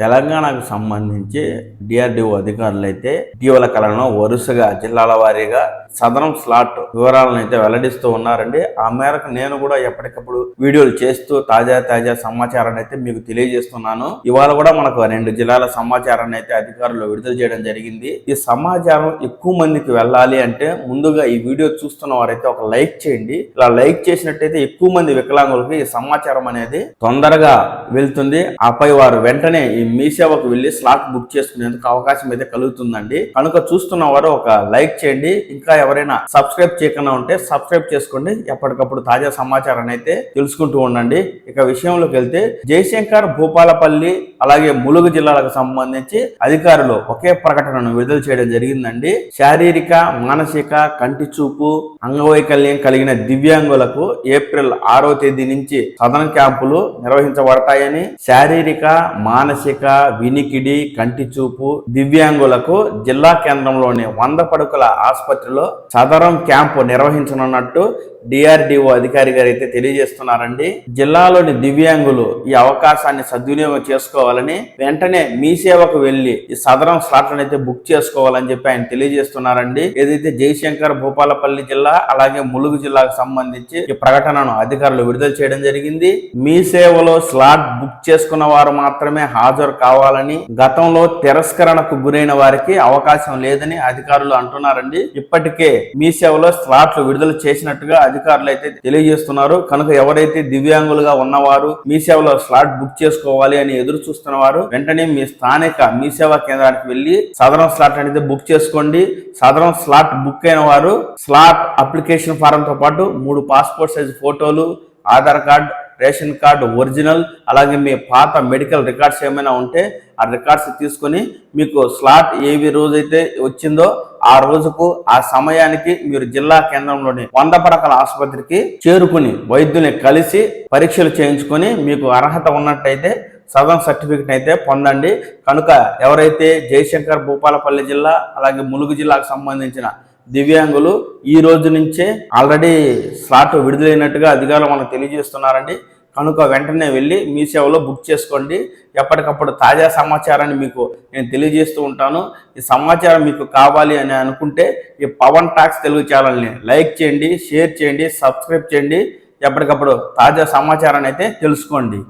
తెలంగాణకు సంబంధించి డిఆర్డిఓ అధికారులు అయితే ఇటీవల కాలంలో వరుసగా జిల్లాల వారీగా సదరం స్లాట్ వివరాలను అయితే వెల్లడిస్తూ ఉన్నారండి. ఆ మేరకు నేను కూడా ఎప్పటికప్పుడు వీడియోలు చేస్తూ తాజా తాజా సమాచారాన్ని అయితే మీకు తెలియజేస్తున్నాను. ఇవాళ కూడా మనకు రెండు జిల్లాల సమాచారాన్ని అయితే అధికారులు విడుదల చేయడం జరిగింది. ఈ సమాచారం ఎక్కువ మందికి వెళ్ళాలి అంటే ముందుగా ఈ వీడియో చూస్తున్న వారైతే ఒక లైక్ చేయండి. ఇలా లైక్ చేసినట్టయితే ఎక్కువ మంది వికలాంగులకు ఈ సమాచారం అనేది తొందరగా వెళ్తుంది. ఆపై వారు వెంటనే ఈ మీ సేవకు వెళ్ళి స్లాట్ బుక్ చేసుకునేందుకు అవకాశం అయితే కలుగుతుందండి. కనుక చూస్తున్న వారు ఒక లైక్ చేయండి. ఇంకా ఎవరైనా సబ్స్క్రైబ్ చేయకుండా ఉంటే సబ్స్క్రైబ్ చేసుకోండి. ఎప్పటికప్పుడు తాజా సమాచారాన్ని అయితే తెలుసుకుంటూ ఉండండి. ఇక విషయంలోకి వెళ్తే జయశంకర్ భూపాలపల్లి అలాగే ములుగు జిల్లాలకు సంబంధించి అధికారులు ఒకే ప్రకటనను విడుదల చేయడం జరిగిందండి. శారీరక మానసిక కంటి చూపు అంగవైకల్యం కలిగిన దివ్యాంగులకు ఏప్రిల్ ఆరో తేదీ నుంచి సదన క్యాంపులు నిర్వహించబడతాయని శారీరక మానసిక వినికిడి కంటి చూపు దివ్యాంగులకు జిల్లా కేంద్రంలోని వంద పడుకల ఆసుపత్రిలో సదరం క్యాంపు నిర్వహించనున్నట్టు డిఆర్డిఓ అధికారి గారు అయితే తెలియజేస్తున్నారండి. జిల్లాలోని దివ్యాంగులు ఈ అవకాశాన్ని సద్వినియోగం చేసుకోవాలని వెంటనే మీ సేవకు వెళ్ళి ఈ సదరం స్లాట్లను అయితే బుక్ చేసుకోవాలని చెప్పి ఆయన తెలియజేస్తున్నారండి. ఏదైతే జయశంకర్ భూపాలపల్లి జిల్లా అలాగే ములుగు జిల్లాకు సంబంధించి ఈ ప్రకటనను అధికారులు విడుదల చేయడం జరిగింది. మీ సేవలో స్లాట్ బుక్ చేసుకున్న వారు మాత్రమే హాజరు కావాలని గతంలో తిరస్కరణకు గురైన వారికి అవకాశం లేదని అధికారులు అంటున్నారండి. ఇప్పటికే మీ సేవలో స్లాట్లు విడుదల చేసినట్టుగా అధికారులు అధికారులు అయితే తెలియజేస్తున్నారు. కనుక ఎవరైతే దివ్యాంగులుగా ఉన్నవారు మీ సేవలో స్లాట్ బుక్ చేసుకోవాలి అని ఎదురు చూస్తున్న వారు వెంటనే మీ స్థానిక మీ సేవా కేంద్రానికి వెళ్ళి సదరం స్లాట్ అనేది బుక్ చేసుకోండి. సదరం స్లాట్ బుక్ అయిన వారు స్లాట్ అప్లికేషన్ ఫారం తో పాటు మూడు పాస్పోర్ట్ సైజ్ ఫోటోలు Aadhaar card ration card original అలాగే మీ పాత మెడికల్ రికార్డ్స్ ఏమైనా ఉంటే ఆ రికార్డ్స్ తీసుకొని మీకు స్లాట్ ఏవి రోజైతే వచ్చిందో ఆ రోజుకు ఆ సమయానికి మీరు జిల్లా కేంద్రంలోని వంద పడకల ఆసుపత్రికి చేరుకుని వైద్యుని కలిసి పరీక్షలు చేయించుకొని మీకు అర్హత ఉన్నట్టయితే సదన్ సర్టిఫికెట్ అయితే పొందండి. కనుక ఎవరైతే జయశంకర్ భూపాలపల్లి జిల్లా అలాగే ములుగు జిల్లాకు సంబంధించిన దివ్యాంగులు ఈ రోజు నుంచే ఆల్రెడీ స్లాట్ విడుదలైనట్టుగా అధికారులు మనకు తెలియజేస్తున్నారండి. కనుక వెంటనే వెళ్ళి మీ సేవలో బుక్ చేసుకోండి. ఎప్పటికప్పుడు తాజా సమాచారాన్ని మీకు నేను తెలియజేస్తూ ఉంటాను. ఈ సమాచారం మీకు కావాలి అని అనుకుంటే ఈ పవన్ టాక్స్ తెలుగు ఛానల్ని లైక్ చేయండి షేర్ చేయండి సబ్స్క్రైబ్ చేయండి. ఎప్పటికప్పుడు తాజా సమాచారాన్ని అయితే తెలుసుకోండి.